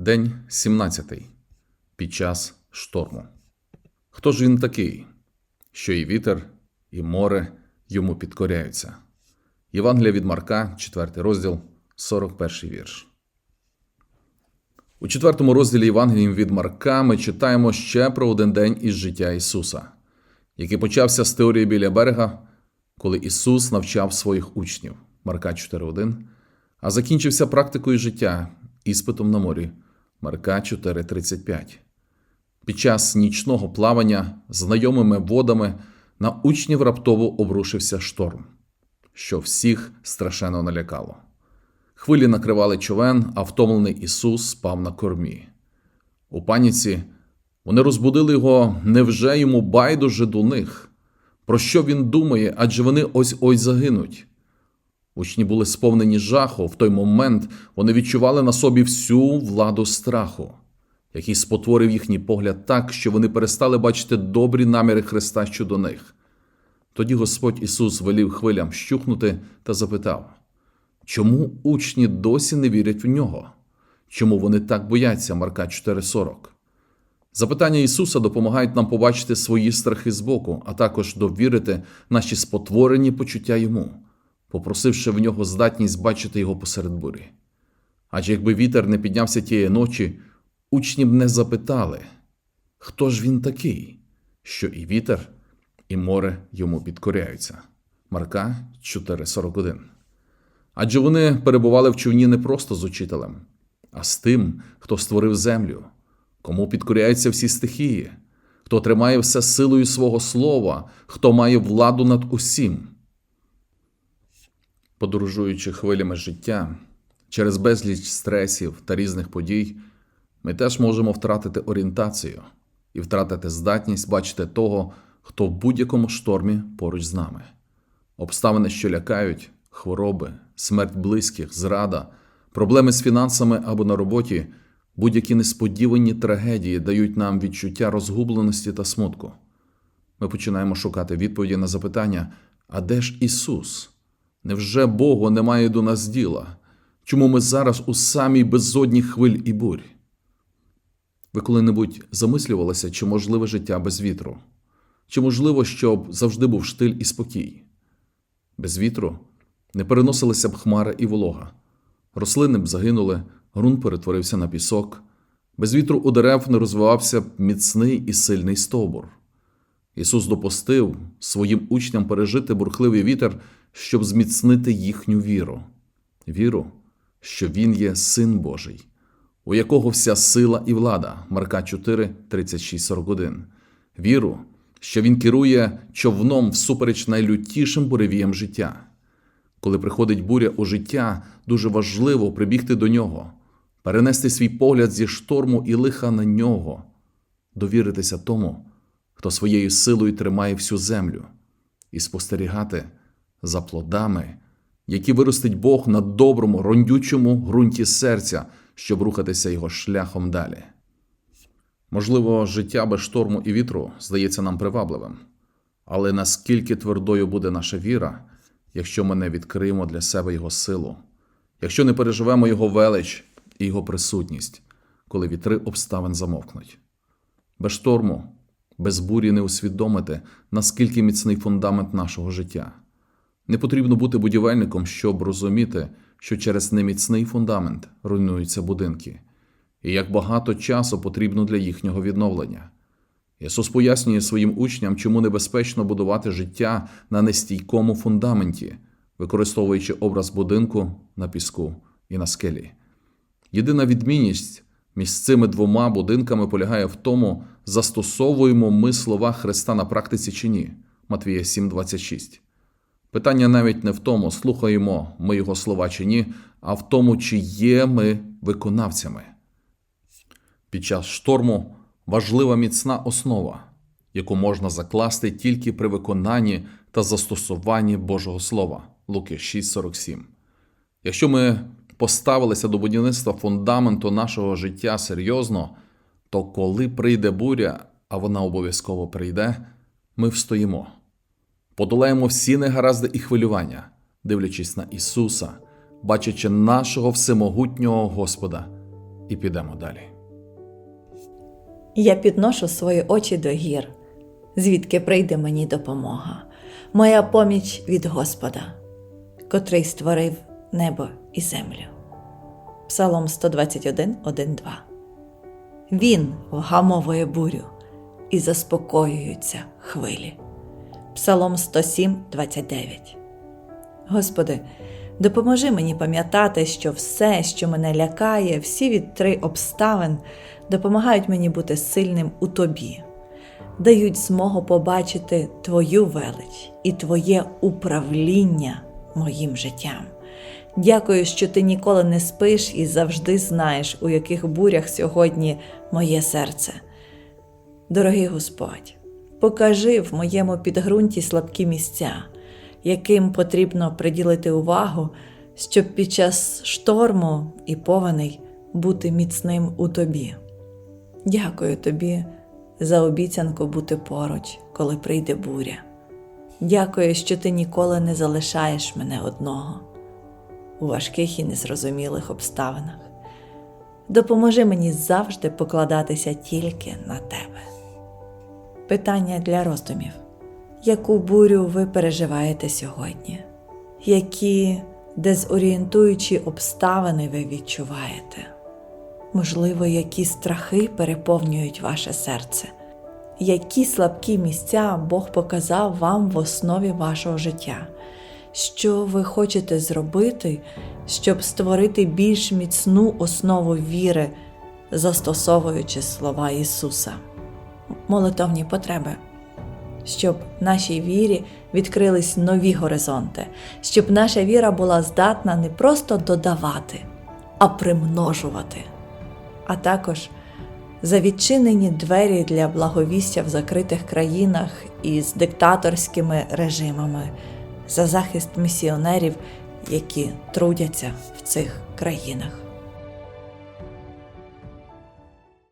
День 17. Під час шторму. Хто ж він такий, що і вітер, і море йому підкоряються? Євангелія від Марка, 4 розділ, 41 вірш. У четвертому розділі Євангелії від Марка ми читаємо ще про один день із життя Ісуса, який почався з теорії біля берега, коли Ісус навчав своїх учнів Марка 4.1, а закінчився практикою життя іспитом на морі Марка 4.35. Під час нічного плавання знайомими водами на учнів раптово обрушився шторм, що всіх страшенно налякало. Хвилі накривали човен, а втомлений Ісус спав на кормі. У паніці вони розбудили його невже йому байдуже до них? Про що він думає, адже вони ось ось загинуть. Учні були сповнені жаху. В той момент вони відчували на собі всю владу страху, який спотворив їхній погляд так, що вони перестали бачити добрі наміри Христа щодо них. Тоді Господь Ісус велів хвилям щухнути та запитав, чому учні досі не вірять в нього? Чому вони так бояться Марка 4,40? Запитання Ісуса допомагають нам побачити свої страхи збоку, а також довірити наші спотворені почуття Йому, попросивши в нього здатність бачити Його посеред бурі. Адже якби вітер не піднявся тієї ночі, учні б не запитали, хто ж він такий, що і вітер, і море йому підкоряються. Марка 4,41. Адже вони перебували в човні не просто з учителем, а з тим, хто створив землю, кому підкоряються всі стихії, хто тримає все силою свого слова, хто має владу над усім. Подорожуючи хвилями життя через безліч стресів та різних подій, ми теж можемо втратити орієнтацію і втратити здатність бачити того, хто в будь-якому штормі поруч з нами. Обставини, що лякають, хвороби, смерть близьких, зрада, проблеми з фінансами або на роботі, будь-які несподівані трагедії дають нам відчуття розгубленості та смутку. Ми починаємо шукати відповіді на запитання: а де ж Ісус? Невже Богу немає до нас діла? Чому ми зараз у самій безодні хвиль і бурь? Ви коли-небудь замислювалися, чи можливе життя без вітру? Чи можливо, щоб завжди був штиль і спокій? Без вітру не переносилися б хмара і волога, рослини б загинули, ґрунт перетворився на пісок, без вітру у дерев не розвивався б міцний і сильний стовбур. Ісус допустив своїм учням пережити бурхливий вітер, щоб зміцнити їхню віру, віру, що Він є Син Божий, у якого вся сила і влада, Марка 4, 36, 41. віру, що Він керує човном всупереч найлютішим буревіям життя. Коли приходить буря у життя, дуже важливо прибігти до нього, перенести свій погляд зі шторму і лиха на нього, довіритися тому, хто своєю силою тримає всю землю, і спостерігати за плодами, які виростить Бог на доброму, рондючому ґрунті серця, щоб рухатися його шляхом далі. Можливо, життя без шторму і вітру здається нам привабливим, але наскільки твердою буде наша віра, якщо ми не відкриємо для себе Його силу, якщо не переживемо Його велич і Його присутність, коли вітри обставин замовкнуть. Без шторму, без бурі не усвідомити, наскільки міцний фундамент нашого життя. Не потрібно бути будівельником, щоб розуміти, що через неміцний фундамент руйнуються будинки, і як багато часу потрібно для їхнього відновлення. Ісус пояснює своїм учням, чому небезпечно будувати життя на нестійкому фундаменті, використовуючи образ будинку на піску і на скелі. Єдина відмінність між цими двома будинками полягає в тому, застосовуємо ми слова Христа на практиці чи ні. Матвія 7,26. Питання навіть не в тому, слухаємо ми його слова чи ні, а в тому, чи є ми виконавцями. Під час шторму важлива міцна основа, яку можна закласти тільки при виконанні та застосуванні Божого Слова Луки 6,47. Якщо ми поставилися до будівництва фундаменту нашого життя серйозно, то коли прийде буря, а вона обов'язково прийде, ми встоїмо. Подолаємо всі негаразди і хвилювання, дивлячись на Ісуса, бачачи нашого всемогутнього Господа і підемо далі. Я підношу свої очі до гір, звідки прийде мені допомога, моя поміч від Господа, котрий створив небо і землю. Псалом 121, 1, 2. Він вгамовує бурю і заспокоюються хвилі. Псалом 107, 29. Господи, допоможи мені пам'ятати, що все, що мене лякає, всі вітри обставин допомагають мені бути сильним у Тобі, дають змогу побачити Твою велич і Твоє управління моїм життям. Дякую, що ти ніколи не спиш і завжди знаєш, у яких бурях сьогодні моє серце. Дорогий Господь, покажи в моєму підґрунті слабкі місця, яким потрібно приділити увагу, щоб під час шторму і повеней бути міцним у тобі. Дякую тобі за обіцянку бути поруч, коли прийде буря. Дякую, що ти ніколи не залишаєш мене одного у важких і незрозумілих обставинах. Допоможи мені завжди покладатися тільки на тебе. Питання для роздумів. Яку бурю ви переживаєте сьогодні? Які дезорієнтуючі обставини ви відчуваєте? Можливо, які страхи переповнюють ваше серце? Які слабкі місця Бог показав вам в основі вашого життя? Що ви хочете зробити, щоб створити більш міцну основу віри, застосовуючи слова Ісуса? Молитовні потреби. Щоб нашій вірі відкрились нові горизонти, щоб наша віра була здатна не просто додавати, а примножувати, а також за відчинені двері для благовістя в закритих країнах із диктаторськими режимами, за захист місіонерів, які трудяться в цих країнах.